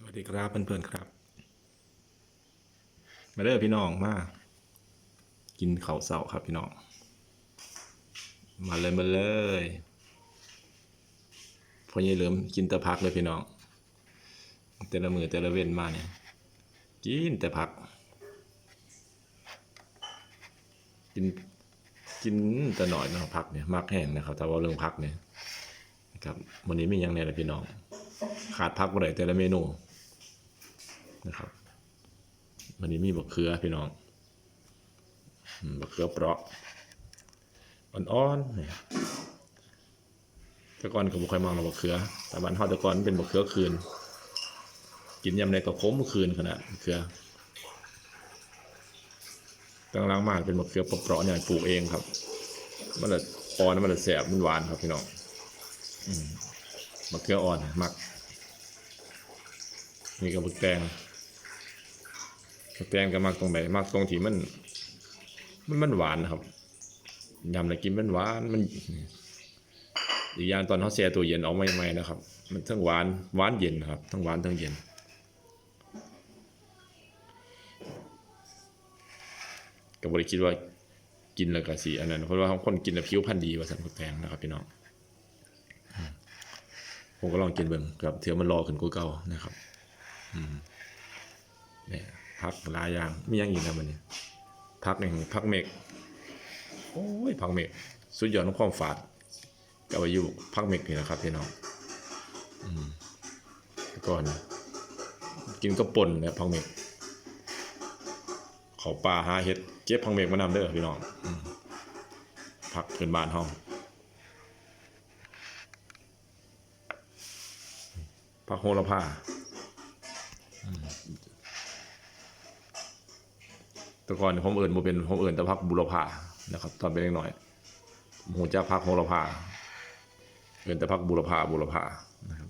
สวัสดีครับเพื่อนๆครับ มาเด้อพี่น้องมากินเขาเสาครับพี่น้อง มาเลยมาเลยพอยังเหลิมกินแต่พักเลยพี่น้อง แต่ละมือแต่ละเว้นมาเนี่ยกินแต่พัก กินกินแต่หน่อยนะพักเนี่ยมักแห้งนะครับถ้าว่าเรื่องพักเนี่ยนะครับวันนี้มีหยังไงล่ะพี่น้อง ขาดพักบ่ได้แต่ละเมนู นะครับวันนี้มีบักเขือพี่น้องบักเขือเปราะอ่อนๆเนี่ยต่ก่อนก็บ่ค่อยมองเราบักเขือแต่บ้านเฮาต่ก่อนมันเป็นบักเขือคืน กินยำในก็ขมคืนขนาดบักเขือตั้งล้างมากเป็นบักเขือเปราะๆเนี่ยปลูกเองครับ มันละอ่อนมันละแสบมันหวานครับพี่น้องบักเขืออ่อนมักนี่ก็บักแตง แตงก็มักตรงไหนมักตรงที่มัน มันมันหวานนะครับยำแล้วกินมันหวานมันอีกอย่างตอนเขาแช่ตัวเย็นออกใหม่ๆนะครับ มันทั้งหวานหวานเย็นครับ ทั้งหวานทั้งเย็นก็บริคิดว่ากินแล้วก็สีอันนั้นเพราะว่าคนกินแล้วผิวพรรณดีว่าสันบักแตงนะครับพี่น้องผมก็ลองกินเบิ่งกับเถือมันรอขึ้นกว่าเก่านะครับเนี่ย พักหลายอย่างมีอย่างอีกนะมันเนี่ยพักหนึ่งพักเมกโอ้ยพักเมกสุดยอดของความฝาดกับอายุพักเมกนี่นะครับพี่น้องอืมก่อนกินกระป่นนี่ยพักเมกเขาป่าหาเห็ดเก็บพักเมกมานำเด้อพี่น้องพักเพื่อนบ้านห้องพักโหระพา แต่ก่อนผมเอื่นผมเป็นผมเอื่นแต่พักบุรพานะครับ ตอนเป็นเล็กน้อยผมจะพักโหระพาเอื่นแต่พักบุรพาบุรพานะครับ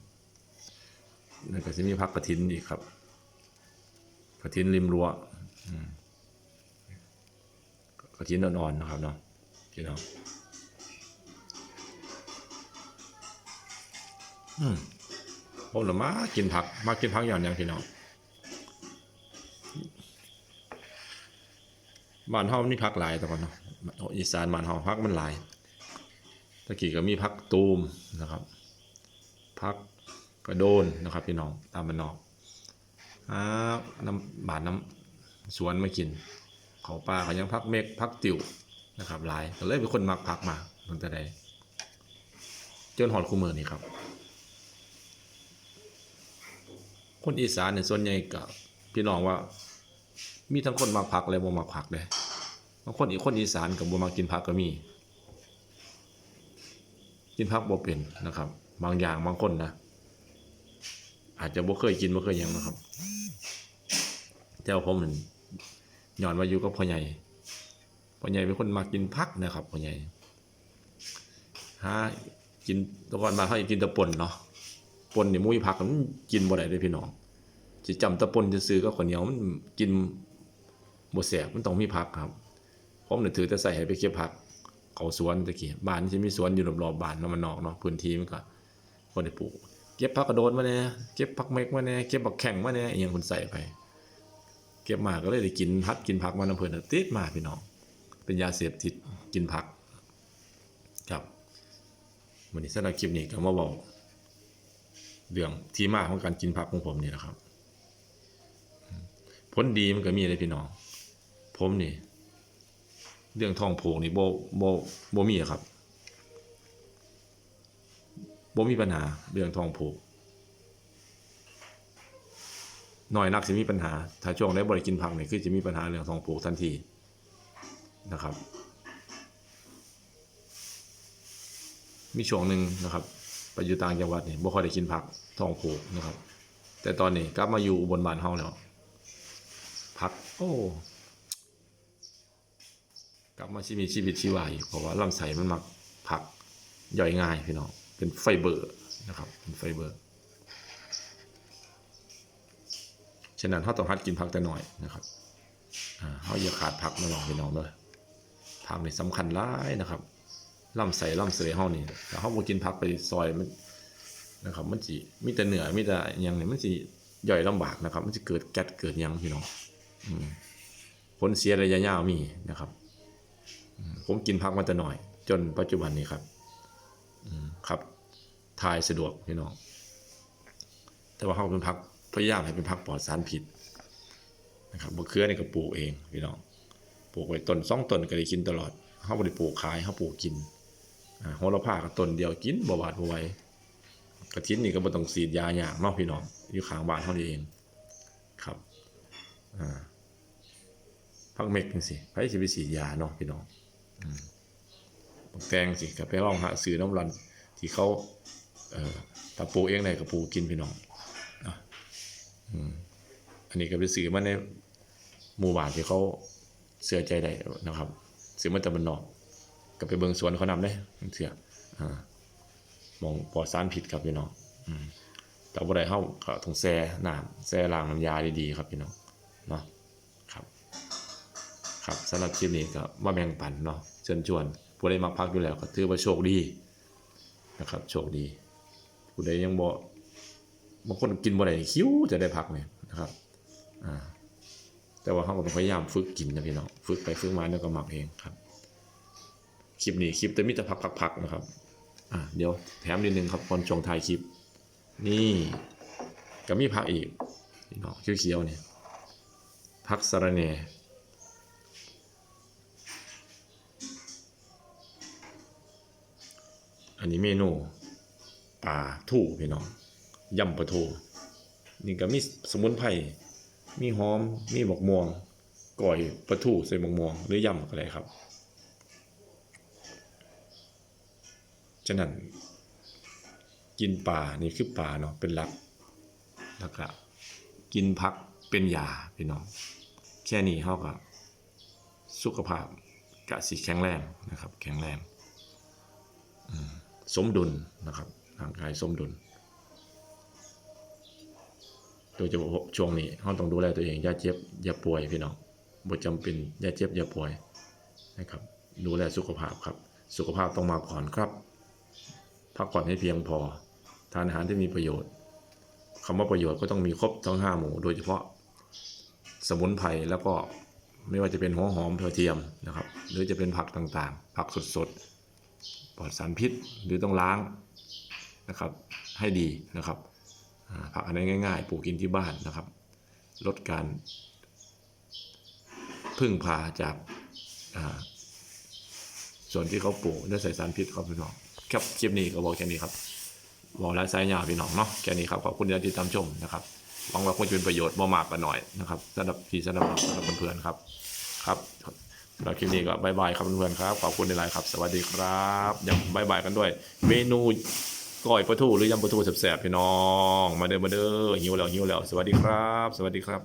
แล้วก็จะมีพักกระถินอีกครับกระถินริมรั้วกระถินอ่อนๆนะครับเนาะพี่น้องอืมผมละมากินผักมากินผักอย่างนี้พี่น้อง บ้านเฮานี่พักหลายแต่ก่อนเนาะอีสานบ้านเฮาพักมันหลายตะกี้ก็มีพักตูมนะครับ พักกระโดนนะครับพี่น้องตามบ้านนอกหาน้ำบานน้ำสวนมากินเขาป่าเขายังพักเมกพักติวนะครับหลายก็เลยเป็นคนมักพักมาตั้งแต่ใดจนหอดคู่มือนี่ครับ คนอีสานเนี่ยส่วนใหญ่กับพี่น้องว่า มีทั้งคนมักผักและบ่มักผักเลยบางคนอีกคนอีสานกับบ่มักกินผักก็มี กินผักบ่เป็นนะครับ บางอย่างบางคนนะอาจจะบ่เคยกินบ่เคยยังนะครับแต่ว่าผมมันย้อนมาอยู่กับพ่อใหญ่พ่อใหญ่เป็นคนมักกินผักนะครับพ่อใหญ่หากินตะก่อนมาเขาอยากกินตะปนเนาะป่นนี่ยมุ้ยผักมันกินบ่ได้เลยพี่น้องสิจำตะปนจะซื้อก็ข้าวเหนียวมันกิน บ่แสบมันต้องมีผักครับผมเนี่ยถือแต่ใส่ให้ไปเก็บผัก เขาสวนตะกี้บ้านที่มีสวนอยู่รอบๆบ้านเนาะมันนอกเนาะพื้นที่มันก็บ่ได้ปลูก เก็บผักกระโดดมาแน่เก็บผักเม็กมาแน่เก็บผักแข็งมาแน่อีหยังคนใส่ไป เก็บมาก็เลยได้กินพัดกินผักมานำเพิ่นติดมาพี่น้องเป็นยาเสพติดกินผัก ครับวันนี้สำหรับคลิปนี้ก็มาบอกเรื่องที่มาของการกินผักของผมนี่แหละครับ ผลดีมันก็มีเลยพี่น้อง ผมนี่ เรื่องท้องผูกนี่โบโบโบมีอะครับโบมีปัญหาเรื่องท้องผูกหน่อยนักจะมีปัญหา ถ้าช่วงได้บริกินผักเนี่ยคือจะมีปัญหาเรื่องท้องผูกทันทีนะครับ มีช่วงหนึ่งนะครับไปอยู่ต่างจังหวัดเนี่ยบ่ค่อยได้กินผักท้องผูกนะครับ แต่ตอนนี้กลับมาอยู่บนบ้านเฮาแล้วพักโอ้ กลับมาชีวิตชีวิตชีวาอีกเพราะว่าลำไส้มันมักผักย่อยง่ายพี่น้องเป็นไฟเบอร์นะครับเป็นไฟเบอร์ฉะนั้นเขาต้องหัดกินผักแต่น้อยนะครับอ่าเขาอย่าขาดผักนะน้องพี่น้องเลยผักนี่สำคัญหลายนะครับลำไส้ลำเสยเฮานี่ถ้าเขาบ่กินผักไปซอยมันนะครับ มันสิมีแต่เนื้อมีแต่ย่างนี้มันสิย่อยลำบากนะครับ มันจะเกิดแก๊สเกิดยังพี่น้องอผลเสียระยะยาวมีนะครับ ผมกินพักมาแต่หน่อย จนปัจจุบันนี้ครับครับทายสะดวกพี่น้อง แต่ว่าเขาเป็นพักพยายามให้เป็นพักปลอดสารพิษนะครับมะเขือนี่ก็ปลูกเองพี่น้องปลูกไว้ต้นสองต้นก็ได้กินตลอดเขาไม่ได้ปลูกขายเขาปลูกกินอ่าโหระพาก็ต้นเดียวกินบ่บาดไหวกระถินนี่ก็บ่ต้องสีดยาอย่างนอกพี่น้องอยู่ขางบ้านเขานี่เองครับอ่าพักเม็กจังสิไผสิไปสีดยาเนาะพี่น้อง บักแตงสิก็ไปลองหาซื้อน้ำรันที่เขาเอ่อถ้าปลูกเองได้ก็ปลูกกินพี่น้องอันนี้ก็ไปซื้อมาในหมู่บ้านที่เขาเสือใจได้นะครับซื้อมาจากบ้านนอกก็ไปเบิ่งสวนเขานำได้เสืออ่ามองปลอดสารผิดครับพี่น้องแต่บ่ได้เฮาก็ต้องแซ่น้ำแซ่ล้างน้ำยาดีๆครับพี่น้องเนาะ ครับสำหรับคลิปนี้ก็มาแบ่งปันเนาะเชิญชวนผู้ใดมักพักอยู่แล้วก็ถือว่าโชคดีนะครับโชคดี ผู้ใดยังบ่บางคนกินบ่ได้คิ้วจะได้พักเนี่ยนะครับอ่าแต่ว่าเขาก็พยายามฝึกกินนะพี่น้องฝึกไปฝึกมาเนี่ยก็หมักเองครับคลิปนี้คลิปแต่มิตรพักๆนะครับอ่าเดี๋ยวแถมนิดนึงครับก่อนชงท้ายคลิป นี่ก็มีผักอีกพี่น้องเขียวๆเนี่ยผักสะระแหน่ นนี้เมนูปลาทูพี่น้องยำปลาทูนี่ก็มีสมุนไพรมีหอมมีบกม่วงก่อยปลาทูใส่บกม่วงหรือยำก็ได้ครับฉะนั้นกินปลานี่คือปลาเนาะเป็นหลักแล้วก็กินพักเป็นยาพี่น้องแค่นี้เท่ากับสุขภาพกะสิแข็งแรงนะครับ แข็งแรงอืม สมดุลนะครับร่างกายสมดุลโดยเฉพาะช่วงนี้เราต้องดูแลตัวเองอย่าเจ็บอย่าป่วยพี่น้องบ่จำเป็นอย่าเจ็บอย่าป่วยนะครับ ดูแลสุขภาพครับ สุขภาพต้องมาก่อนครับพักผ่อนให้เพียงพอ ทานอาหารที่มีประโยชน์คำว่าประโยชน์ก็ต้องมีครบทั้งห้าหมู่ โดยเฉพาะสมุนไพรแล้วก็ไม่ว่าจะเป็นหัวหอมกระเทียมนะครับ หรือจะเป็นผักต่างๆ ผักสดๆ ปลอดสารพิษหรือต้องล้างนะครับให้ดีนะครับผักอันนี้ง่ายๆ ปลูกกินที่บ้านนะครับ ลดการพึ่งพาจากาส่วนที่เขาปลูกได้ใส่สารพิษครับพี่น้องครับคลิปนี้ก็บอกแค่นี้ครับบอกแล้วไซยาวพี่น้องเนาะแค่นี้ครับขอบคุณที่ติดตามชมนะครับหวังว่าคงจะเป็นประโยชน์บ่มากกันหน่อยนะครับสำหรับพี่สำหรับน้องสำหรับเพื่อนๆครับครับ เราคลิปนี้ก็บายบายครับเพื่อนๆครับ ขอบคุณในไลน์ครับ สวัสดีครับอย่าบายบายกันด้วย เมนูก้อยปลาทูหรือยำปลาทูแสบๆพี่น้อง มาเด้อมาเด้อหิวแล้วหิวแล้ว สวัสดีครับ สวัสดีครับ